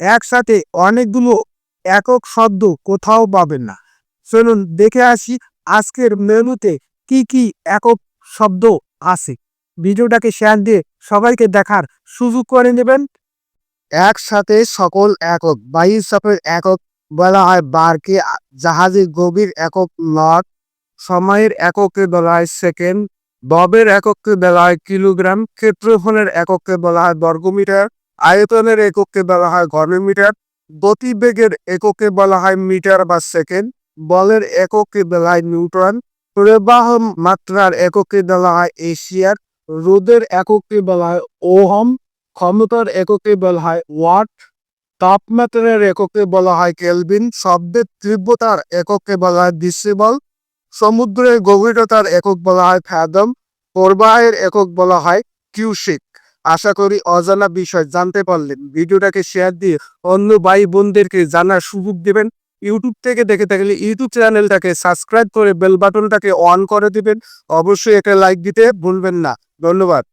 একসাথে অনেকগুলো একক শব্দ কোথাও পাবেন না। চলুন দেখে আসি আজকের মেনুতে কি কি একক শব্দ আছে। ভিডিওটাকে শেয়ার দিয়ে সবাইকে দেখার সুযোগ করে নেবেন। একসাথে সকল একক বা হিসাবের একক বলা হয়, বারকে জাহাজের গভীর একক নট সময়ের এককে বলা হয় সেকেন্ড, ববের এককে বলা হয় কিলোগ্রাম, ক্ষেত্রফলের এককে বলা হয় বর্গমিটার আয়তনের এককে বলা হয় ঘনমিটার গতিবেগের এককে বলা হয় মিটার বা সেকেন্ড বলের এককে বলা হয় নিউটন প্রবাহ মাত্রার এককে বলা হয় এশিয়ার রোদের এককে বলা হয় ওহম ক্ষমতার এককে বলা হয় ওয়াট তাপমাত্রার এককে বলা হয় কেলভিন শব্দের তীব্রতার এককে বলা হয় ডিসিবল সমুদ্রের গভীরতার একক বলা হয় ফ্যাদম প্রবাহের একক বলা হয় কিউসিক আশা করি অজানা বিষয় জানতে পারলেন। ভিডিওটাকে শেয়ার দিয়ে অন্য ভাই বোনদেরকে জানার সুযোগ দেবেন। ইউটিউব থেকে দেখে থাকলে ইউটিউব চ্যানেলটাকে সাবস্ক্রাইব করে বেল বাটনটাকে অন করে দিবেন। অবশ্যই একটা লাইক দিতে ভুলবেন না। ধন্যবাদ।